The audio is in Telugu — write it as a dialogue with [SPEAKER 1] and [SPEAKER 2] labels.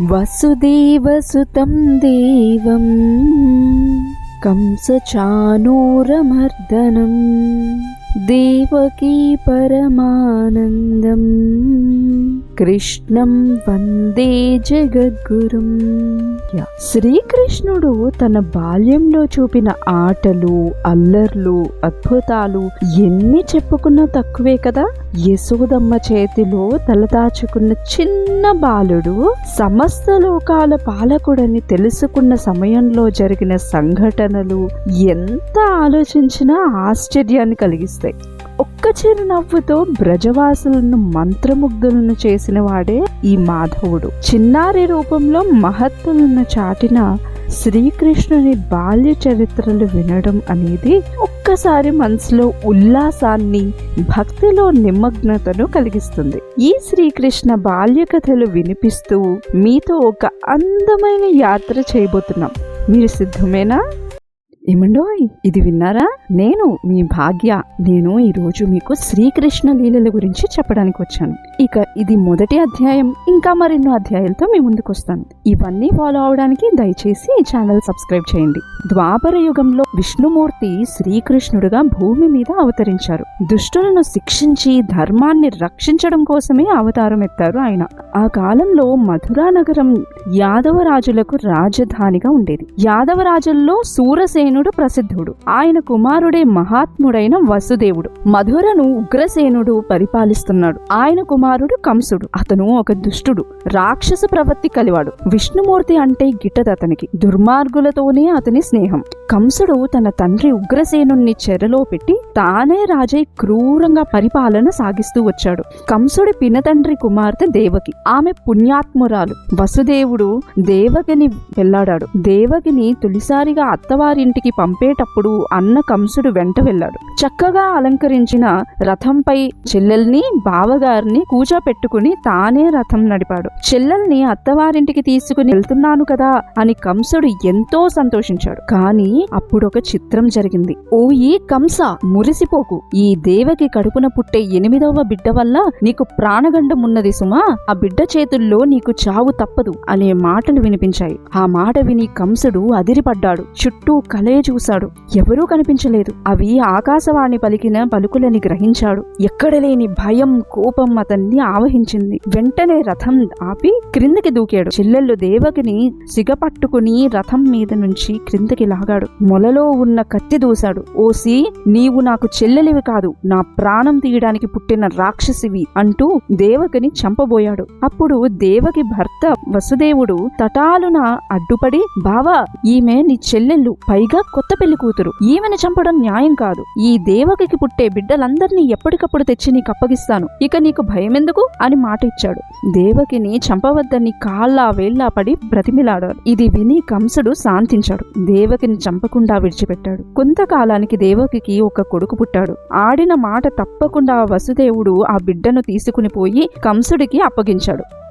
[SPEAKER 1] వసుదేవసుతం దేవం కంసచానూరమర్దనం. దేవకీ పరమానందం. కృష్ణం వందే జగద్గురుం. యా. శ్రీకృష్ణుడు తన బాల్యంలో చూపిన ఆటలు అల్లర్లు అద్భుతాలు ఎన్ని చెప్పుకున్నా తక్కువే కదా? యశోదమ్మ చేతిలో తలదాచుకున్న చిన్న బాలుడు సమస్త లోకాల పాలకుడని తెలుసుకున్న సమయంలో జరిగిన సంఘటనలు ఎంత ఆలోచించినా ఆశ్చర్యాన్ని కలిగిస్తాయి. ఒక్క చిరునవ్వుతో బ్రజవాసులను మంత్రముగ్ధులను చేసిన వాడే ఈ మాధవుడు. చిన్నారి రూపంలో మహత్తులను చాటిన శ్రీకృష్ణుని బాల్య చరిత్రలు వినడం అనేది ఒక్కసారి మనసులో ఉల్లాసాన్ని భక్తిలో నిమగ్నతను కలిగిస్తుంది. ఈ శ్రీకృష్ణ బాల్య కథలు వినిపిస్తూ మీతో ఒక అందమైన యాత్ర చేయబోతున్నాం. మీరు సిద్ధమేనా? ఏమండో ఇది విన్నారా? నేను మీ భాగ్య నేను ఈరోజు మీకు శ్రీకృష్ణ లీలల గురించి చెప్పడానికి వచ్చాను. ఇక ఇది మొదటి అధ్యాయం ఇంకా మరెన్నో అధ్యాయాలతో మీ ముందుకు వస్తాను ఇవన్నీ ఫాలో అవడానికి దయచేసి ఈ ఛానల్ సబ్స్క్రైబ్ చేయండి. ద్వాపర యుగంలో విష్ణుమూర్తి శ్రీకృష్ణుడుగా భూమి మీద అవతరించారు. దుష్టులను శిక్షించి ధర్మాన్ని రక్షించడం కోసమే అవతారం ఎత్తారు ఆయన. ఆ కాలంలో మధురా నగరం యాదవ రాజులకు రాజధానిగా ఉండేది. యాదవ రాజుల్లో ఉగ్రసేనుడు ప్రసిద్ధుడు. ఆయన కుమారుడే మహాత్ముడైన వసుదేవుడు. మధురను ఉగ్రసేనుడు పరిపాలిస్తున్నాడు. ఆయన కుమారుడు కంసుడు. అతను ఒక దుష్టుడు. రాక్షస ప్రవృత్తి కలివాడు. విష్ణుమూర్తి అంటే గిట్టదు అతనికి. దుర్మార్గులతోనే అతని స్నేహం. కంసుడు తన తండ్రి ఉగ్రసేనుణ్ణి చెరలో పెట్టి తానే రాజై క్రూరంగా పరిపాలన సాగిస్తూ వచ్చాడు. కంసుడి పినతండ్రి కుమార్తె దేవకి. ఆమె పుణ్యాత్మురాలు. వసుదేవుడు దేవకిని పెళ్ళాడాడు దేవకిని తొలిసారిగా అత్తవారింటికి పంపేటప్పుడు అన్న కంసుడు వెంట వెళ్ళాడు. చక్కగా అలంకరించిన రథంపై చెల్లెల్ని బావగారిని కూచోపెట్టుకుని తానే రథం నడిపాడు. చెల్లెల్ని అత్తవారింటికి తీసుకుని వెళ్తున్నాను కదా అని కంసుడు ఎంతో సంతోషించాడు. కానీ అప్పుడు ఒక చిత్రం జరిగింది. ఓ ఈ కంస మురిసిపోకు. ఈ దేవకి కడుపున పుట్టే ఎనిమిదవ బిడ్డ వల్ల నీకు ప్రాణగండం ఉన్నది సుమా. ఆ బిడ్డ చేతుల్లో నీకు చావు తప్పదు అనే మాటలు వినిపించాయి. ఆ మాట విని కంసుడు అదిరిపడ్డాడు. చుట్టూ కలయ చూశాడు. ఎవరూ కనిపించలేదు. అవి ఆకాశవాణి పలికిన పలుకులని గ్రహించాడు. ఎక్కడలేని భయం కోపం అతన్ని ఆవహించింది. వెంటనే రథం ఆపి క్రిందకి దూకాడు. చెల్లెళ్ళు దేవకిని సిగపట్టుకుని రథం మీద నుంచి క్రిందకి లాగాడు. మొలలో ఉన్న కత్తి దూశాడు. ఓసి నీవు నాకు చెల్లెలివి కాదు. నా ప్రాణం తీయడానికి పుట్టిన రాక్షసివి అంటూ దేవకిని చంపబోయాడు. అప్పుడు దేవకి భర్త వసుదేవుడు తటాలున అడ్డుపడి బావా ఈమె నీ చెల్లెళ్ళు. పైగా కొత్త పెళ్ళి కూతురు. ఈమెను చంపడం న్యాయం కాదు. ఈ దేవకికి పుట్టే బిడ్డలందరినీ ఎప్పటికప్పుడు తెచ్చి నీకు అప్పగిస్తాను. ఇక నీకు భయమెందుకు? అని మాట ఇచ్చాడు. దేవకిని చంపవద్దని కాళ్ళ వేళ్ళ పడి బ్రతిమిలాడాడు. ఇది విని కంసుడు శాంతించాడు. దేవకిని చంపకుండా విడిచిపెట్టాడు. కొంతకాలానికి దేవకికి ఒక కొడుకు పుట్టాడు. ఆడిన మాట తప్పకుండా వసుదేవుడు ఆ బిడ్డను తీసుకుని పోయి కంసుడికి అప్పగించాడు.